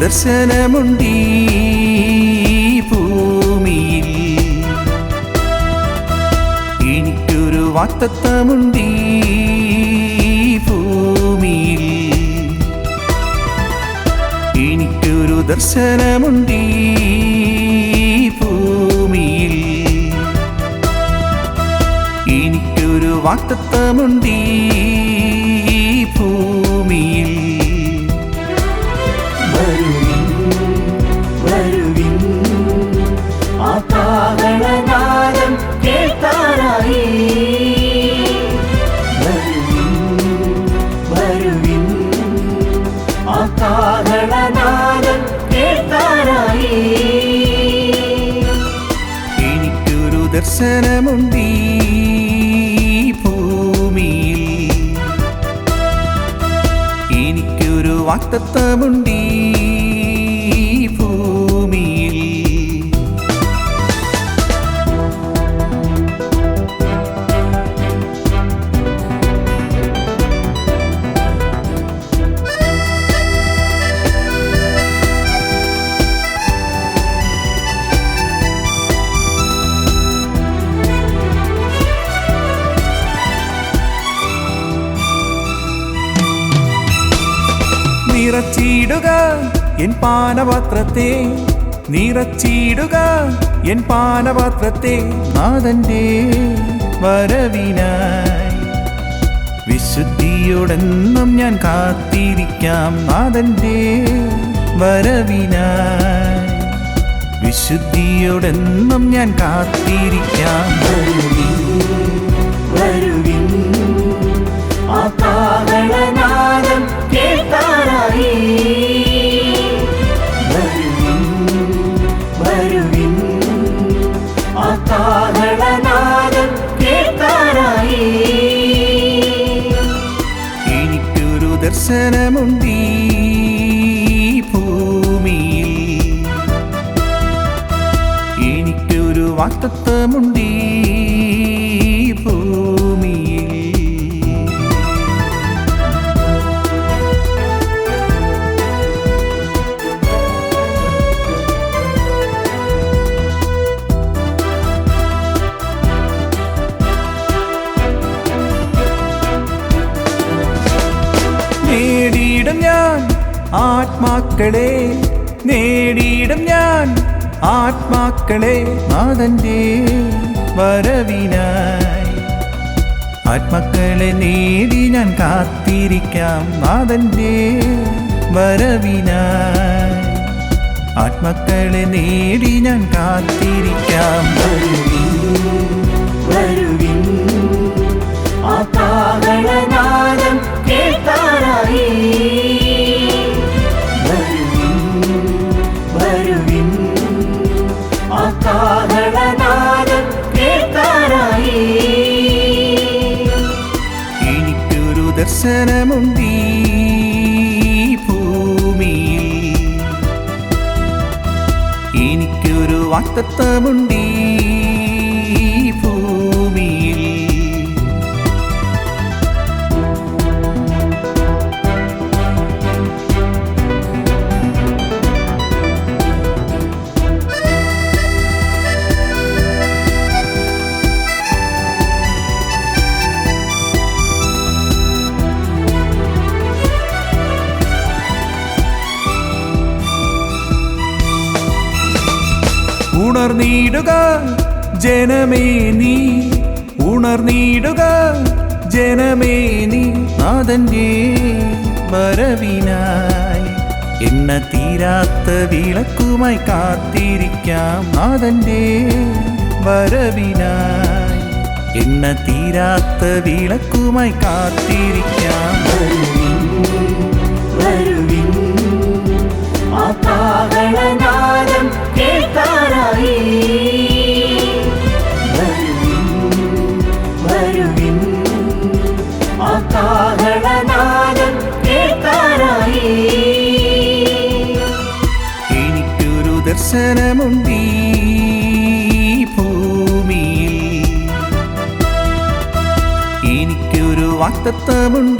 ദർശനമുണ്ടീ ഭൂമിയിൽ. എനിക്കൊരു വാക്തത്വമുണ്ടീ ഭൂമിയിൽ. എനിക്കൊരു ദർശനമുണ്ടീ ഭൂമിയിൽ. എനിക്കൊരു വാക്തത്വമുണ്ടീ ദർശനമുണ്ടീ ഭൂമിയിൽ. എനിക്കൊരു വാക്തത്വമുണ്ടീ നിറച്ചിടുക എൻ പാനപാത്രത്തെ നിറച്ചിടുക എൻ പാനപാത്രത്തെ നാഥന്റെ വരവിനായി. വിശുദ്ധിയോടെന്നും ഞാൻ കാത്തിരിക്കാം നാഥന്റെ വരവിനായി. വിശുദ്ധിയോടെന്നും ഞാൻ കാത്തിരിക്കാം. ദർശനമുണ്ടീ ഭൂമിയിൽ. എനിക്കൊരു വാക്തത്വമുണ്ടീ നേടിയിടും ഞാൻ ആത്മാക്കളെ നേടിയിടും ഞാൻ ആത്മാക്കളെ നാഥന്റെ വരവിനായി. ആത്മാക്കളെ നേടി ഞാൻ കാത്തിരിക്കാം നാഥന്റെ വരവിനായി. ആത്മാക്കളെ നേടി ഞാൻ കാത്തിരിക്കാം. ദർശനമുണ്ടീ ഭൂമിയിൽ. എനിക്കൊരു വാക്തത്വമുണ്ടീ ഭൂമിയിൽ. ഉണർന്നിടുക ജനമേ നീ. ഉണർന്നിടുക ജനമേ നീ. നാഥന്റെ വരവിനായി എന്ന തീരാത്ത വിളക്കുമായി കാത്തിരിക്കാം നാഥന്റെ വരവിനായി എന്ന തീരാത്ത വിളക്കുമായി കാത്തിരിക്കാം. ദർശനമുണ്ടീ ഭൂമിയിൽ. എനിക്കൊരു വാക്തത്വമുണ്ടീ.